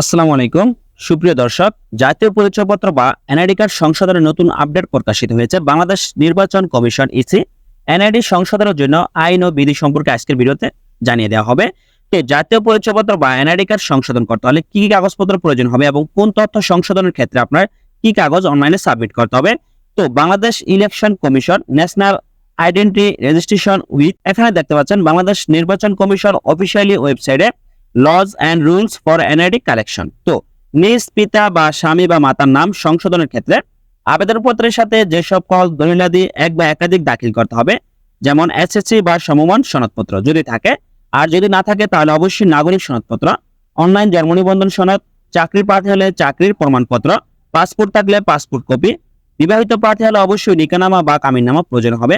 আসসালামু আলাইকুম। সুপ্রিয় দর্শক, জাতীয় পরিচয়পত্র বা এনআইডি কার্ড সংশোধনের নতুন আপডেট প্রকাশিত হয়েছে বাংলাদেশ নির্বাচন কমিশন ইসি। এনআইডি সংশোধনের জন্য আইন ও বিধি সম্পর্কে আজকের ভিডিওতে জানিয়ে দেওয়া হবে জাতীয় পরিচয়পত্র বা এনআইডি কার্ড সংশোধন করতে হলে কি কি কাগজপত্র প্রয়োজন হবে এবং কোন তথ্য সংশোধনের ক্ষেত্রে আপনার কি কাগজ অনলাইনে সাবমিট করতে হবে। তো, Bangladesh election commission national identity registration with, এখানে দেখতে পাচ্ছেন বাংলাদেশ নির্বাচন কমিশন অফিসিয়ালি ওয়েবসাইটে laws and rules for NID collection তো নিজ পিতা বা স্বামী বা মাতার নাম সংশোধনের ক্ষেত্রে আবেদনপত্রের সাথে যেসব সকল দলিলাদি এক বা একাধিক দাখিল করতে হবে, যেমন এসএসসি বা সমমান সনদপত্র যদি থাকে। আর যদি না থাকে, তাহলে অবশ্যই নাগরিক সনদপত্র, অনলাইন জন্ম নিবন্ধন সনদ চাকরি প্রার্থী হলে চাকরির প্রমাণপত্র, পাসপোর্ট থাকলে পাসপোর্ট কপি, বিবাহিত প্রার্থী হলে অবশ্যই নিকানামা বা কামিননামা প্রয়োজন হবে।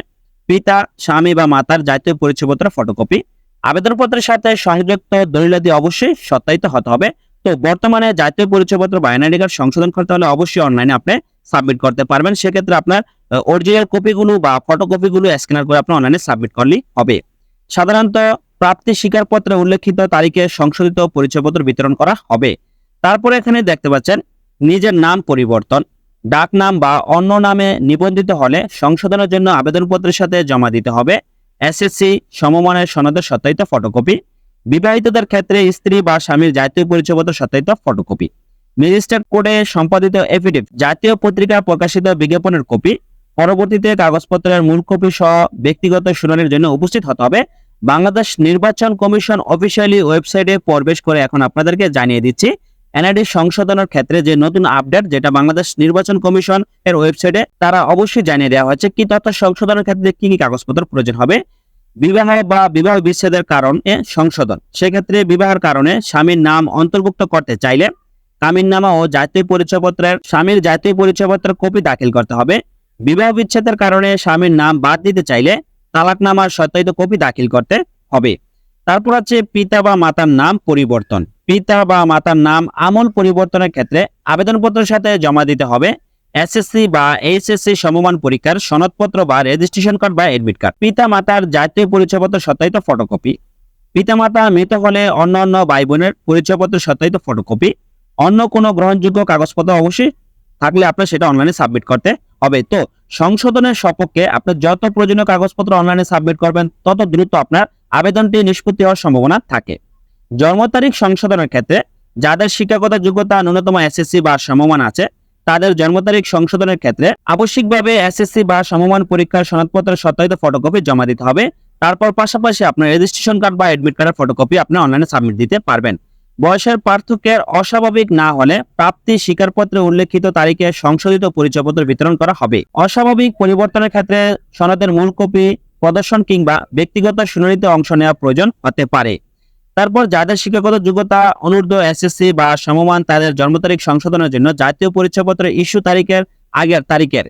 পিতা, স্বামী বা মাতার জাতীয় পরিচয়পত্র ফটোকপি আবেদনপত্রের সাথে সংযুক্ত দলিলাদি অবশ্যই সত্যায়িত হতে হবে। তো বর্তমানে জাতীয় পরিচয়পত্র বা এনআইডি কার্ড সংশোধন করতে হলে অবশ্যই অনলাইনে আপনি সাবমিট করতে পারবেন। সেক্ষেত্রে আপনার অরিজিনাল কপিগুলো বা ফটোকপিগুলো স্ক্যানার করে আপনি অনলাইনে সাবমিট করলেই হবে। সাধারণত প্রাপ্তি স্বীকারপত্রে উল্লেখিত তারিখে সংশোধিত পরিচয়পত্র বিতরণ করা হবে। তারপরে এখানে দেখতে পাচ্ছেন, নিজের নাম পরিবর্তন ডাক নাম বা অন্য নামে নিবন্ধিত হলে সংশোধনের জন্য আবেদনপত্রের সাথে জমা দিতে হবে। এসএসসি সমমানের সনদের সত্যায়িত ফটোকপি বিবাহিতদের ক্ষেত্রে স্ত্রী বা স্বামীর জাতীয় পরিচয়পত্র সত্যায়িত ফটোকপি ম্যাজিস্ট্রেট কোর্টে সম্পাদিত এফিডেভিট জাতীয় পত্রিকা প্রকাশিত বিজ্ঞাপনের কপি পরবর্তীতে কাগজপত্রের মূল কপি সহ ব্যক্তিগত শুনানির জন্য উপস্থিত হতে হবে। বাংলাদেশ নির্বাচন কমিশন অফিসিয়ালি ওয়েবসাইটে প্রবেশ করে এখন আপনাদেরকে জানিয়ে দিচ্ছি এনআইডি সংশোধনের ক্ষেত্রে যে নতুন আপডেট যেটা বাংলাদেশ নির্বাচন কমিশন এর ওয়েবসাইটে তারা অবশ্যই জানিয়ে দেওয়া হয়েছে কি তথ্য সংশোধনের ক্ষেত্রে কি কি কাগজপত্র প্রয়োজন হবে। বিবাহ বা বিবাহ বিচ্ছেদের কারণে সংশোধন। সেক্ষেত্রে বিবাহের কারণে স্বামীর নাম অন্তর্ভুক্ত করতে চাইলে কামিননামা ও জাতীয় পরিচয়পত্রের, স্বামীর জাতীয় পরিচয়পত্রের কপি দাখিল করতে হবে। বিবাহ বিচ্ছেদের কারণে স্বামীর নাম বাদ দিতে চাইলে তালাকনামার সত্যায়িত কপি দাখিল করতে হবে। তারপর আছে পিতা বা মাতার নাম পরিবর্তন। পিতা বা মাতার নাম আমল পরিবর্তনের ক্ষেত্রে আবেদনপত্রের সাথে জমা দিতে হবে। এসএসসি বা এইচএসসি সমমান পরীক্ষার সনদপত্র বা রেজিস্ট্রেশন কার্ড বা এডমিট কার্ড পিতা, মাতার জাতীয় পরিচয়পত্র সত্যায়িত ফটোকপি পিতা, মাতা হলে অন্য অন্য ভাই বোনের পরিচয়পত্র সত্যায়িত ফটোকপি অন্য কোনো গ্রহণযোগ্য কাগজপত্র অবশ্যই থাকলে আপনার সেটা অনলাইনে সাবমিট করতে হবে। তো সংশোধনের সপক্ষে আপনি যত প্রয়োজনীয় কাগজপত্র অনলাইনে সাবমিট করবেন, তত দ্রুত আপনার আবেদনটি নিষ্পত্তি হওয়ার সম্ভাবনা থাকে। জন্ম তারিখ সংশোধনের ক্ষেত্রে যাদের শিক্ষাগত যোগ্যতা ন্যূনতম এসএসসি বা সমমান আছে, তাদের জন্ম তারিখ সংশোধনের ক্ষেত্রে আবশ্যিকভাবে এসএসসি বা সমমান পরীক্ষার সনদপত্রের সত্যায়িত ফটোকপি জমা দিতে হবে। তারপর পাশাপাশি আপনার রেজিস্ট্রেশন কার্ড বা এডমিট কার্ডের ফটোকপি আপনি অনলাইনে সাবমিট দিতে পারবেন। বয়সের পার্থক্যের অস্বাভাবিক না হলে প্রাপ্তি স্বীকারপত্রে উল্লেখিত তারিখে সংশোধিত পরিচয়পত্র বিতরণ করা হবে। অস্বাভাবিক পরিবর্তনের ক্ষেত্রে সনদের মূল কপি, প্রদর্শন কিংবা ব্যক্তিগত শুনানিতে অংশ নেওয়া প্রয়োজন হতে পারে। তারপর যাদের শিক্ষাগত যোগ্যতা অনূর্ধ্ব এসএসসি বা সমমান তাদের জন্ম তারিখ সংশোধনের জন্য জাতীয় পরিচয়পত্রের ইস্যু তারিখের আগের তারিখের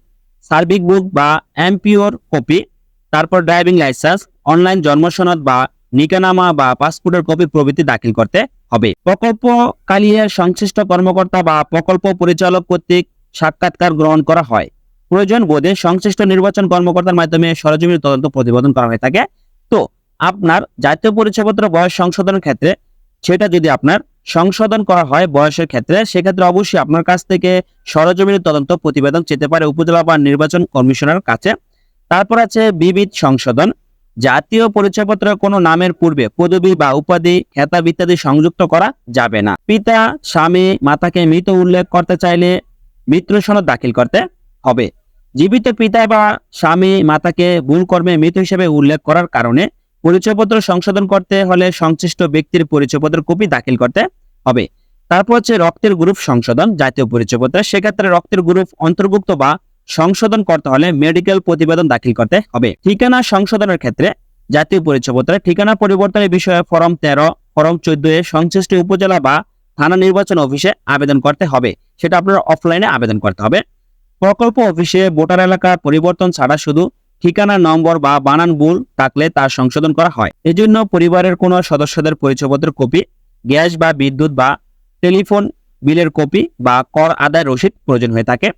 সার্বিক বুক বা এমপিওর কপি, তারপর ড্রাইভিং লাইসেন্স, অনলাইন জন্ম সনদ বা নিকানামা বা পাসপোর্টের কপি প্রভৃতি দাখিল করতে হবে। প্রকল্প কালিয়ে সংশ্লিষ্ট কর্মকর্তা বা প্রকল্প পরিচালক কর্তৃক সাক্ষাৎকার গ্রহণ করা হয়। প্রয়োজন বোধে সংশ্লিষ্ট নির্বাচন কর্মকর্তার মাধ্যমে সরজমির তদন্ত প্রতিবেদন করা হয়ে থাকে। তো আপনার জাতীয় পরিচয়পত্র বয়স সংশোধনের ক্ষেত্রে, সেটা যদি আপনার সংশোধন করা হয় বয়সের ক্ষেত্রে, সেক্ষেত্রে অবশ্যই আপনার কাছ থেকে সরজমিনের তদন্ত প্রতিবেদন চেতে পারে উপজেলা বা নির্বাচন কমিশনার কাছে। তারপর আছে বিবিধ সংশোধন। জাতীয় পরিচয়পত্র কোনো নামের পূর্বে পদবি বা উপাধি খেতাব ইত্যাদি সংযুক্ত করা যাবে না। পিতা, স্বামী, মাতাকে মৃত উল্লেখ করতে চাইলে মৃত্যু সনদ দাখিল করতে হবে। জীবিত পিতা বা স্বামী, মাতাকে ভুল কর্মে মৃত হিসেবে উল্লেখ করার কারণে পরিচয়পত্র সংশোধন করতে হলে সংশ্লিষ্ট ব্যক্তির পরিচয়পত্র কপি দাখিল করতে হবে। তারপর হচ্ছে রক্তের গ্রুপ সংশোধন, জাতীয় পরিচয়পত্র। সেক্ষেত্রে রক্তের গ্রুপ অন্তর্ভুক্ত বা সংশোধন করতে হলে মেডিকেল প্রতিবেদন দাখিল করতে হবে। ঠিকানা সংশোধনের ক্ষেত্রে জাতীয় পরিচয়পত্রে ঠিকানা পরিবর্তনের বিষয়ে ফরম তেরো, ফরম চোদ্দ এ সংশ্লিষ্ট উপজেলা বা থানা নির্বাচন অফিসে আবেদন করতে হবে। সেটা আপনার অফলাইনে আবেদন করতে হবে। প্রকল্প অফিসে ভোটার এলাকা পরিবর্তন ছাড়া শুধু ঠিকানা, নম্বর বা বানান ভুল থাকলে তা সংশোধন করা হয়। এজন্য পরিবারের কোনো সদস্যদের পরিচয়পত্রের কপি, গ্যাস বা বিদ্যুৎ বা টেলিফোন বিলের কপি বা কর আদায় রসিদ প্রয়োজন হয়ে থাকে।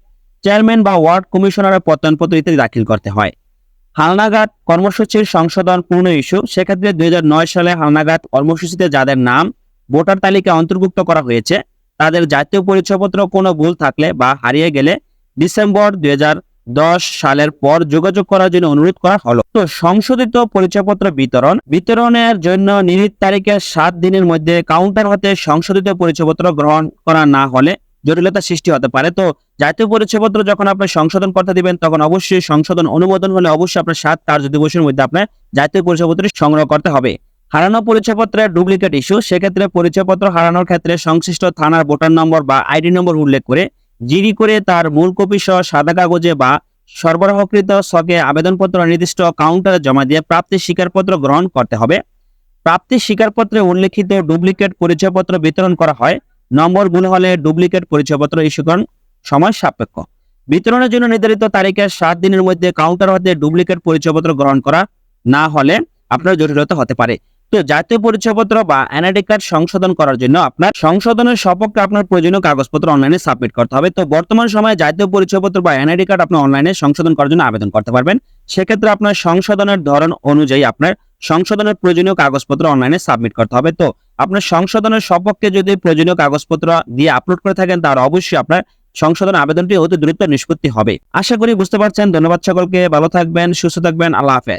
চেয়ারম্যান বা ওয়ার্ড কমিশনারের প্রত্যয়নপত্র ইত্যাদি দাখিল করতে হয়। হালনাগাদ কর্মসূচির সংশোধন পূর্ণ ইস্যু। সেক্ষেত্রে দুই নয় সালে হালনাগাদ কর্মসূচিতে যাদের নাম, ভোটার তালিকায় অন্তর্ভুক্ত করা হয়েছে, তাদের জাতীয় পরিচয়পত্র কোনো ভুল থাকলে বা হারিয়ে গেলে ডিসেম্বর দুই সালের পর যোগাযোগ করার জন্য অনুরোধ করা হলো। তো সংশোধিত পরিচয়পত্র বিতরণ, বিতরণের জন্য নির্ধারিত তারিখের সাত দিনের মধ্যে কাউন্টার হতে সংশোধিত পরিচয়পত্র গ্রহণ করা না হলে জটিলতা সৃষ্টি হতে পারে। তো জাতীয় পরিচয়পত্র যখন আপনি সংশোধন করতে দিবেন, তখন অবশ্যই সংশোধন অনুমোদন হলে অবশ্যই আপনার সাত কার্য দিবসের মধ্যে আপনার জাতীয় পরিচয়পত্র সংগ্রহ করতে হবে। হারানো পরিচয়পত্রের ডুপ্লিকেট ইস্যু সেক্ষেত্রে পরিচয়পত্র হারানোর ক্ষেত্রে সংশ্লিষ্ট থানার ভোটার নম্বর বা আইডি নম্বর উল্লেখ করে জিডি করে তার মূল কপি সহ সাদা কাগজে বা সরবরাহকৃত সকে আবেদনপত্র নির্দিষ্ট কাউন্টারে জমা দিয়ে প্রাপ্তি স্বীকারপত্র গ্রহণ করতে হবে। প্রাপ্তি স্বীকারপত্রে উল্লেখিত ডুপ্লিকেট পরিচয়পত্র বিতরণ করা হয়। নম্বর ভুল হলে ডুপ্লিকেট পরিচয়পত্র ইস্যুকরণ সময় সাপেক্ষ। বিতরণের জন্য নির্ধারিত তারিখের সাত দিনের মধ্যে কাউন্টার হতে ডুপ্লিকেট পরিচয়পত্র গ্রহণ করা না হলে আপনার জটিলতা হতে পারে। তো জাতীয় পরিচয়পত্র বা এনআইডি কার্ড সংশোধন করার জন্য আপনার সংশোধনের সপক্ষে আপনার প্রয়োজনীয় কাগজপত্র অনলাইনে সাবমিট করতে হবে। তো বর্তমান সময়ে জাতীয় পরিচয়পত্র বা এনআইডি কার্ড আপনি অনলাইনে সংশোধন করার জন্য আবেদন করতে পারবেন। সেক্ষেত্রে আপনার সংশোধনের ধরন অনুযায়ী আপনার সংশোধনের প্রয়োজনীয় কাগজপত্র অনলাইনে সাবমিট করতে হবে। তো আপনার সংশোধনের সপক্ষে যদি প্রয়োজনীয় কাগজপত্র দিয়ে আপলোড করে থাকেন, তাহলে অবশ্যই আপনার সংশোধন আবেদনটি অতি দ্রুত নিষ্পত্তি হবে। আশা করি বুঝতে পারছেন। ধন্যবাদ সকলকে। ভালো থাকবেন, সুস্থ থাকবেন। আল্লাহ হাফেজ।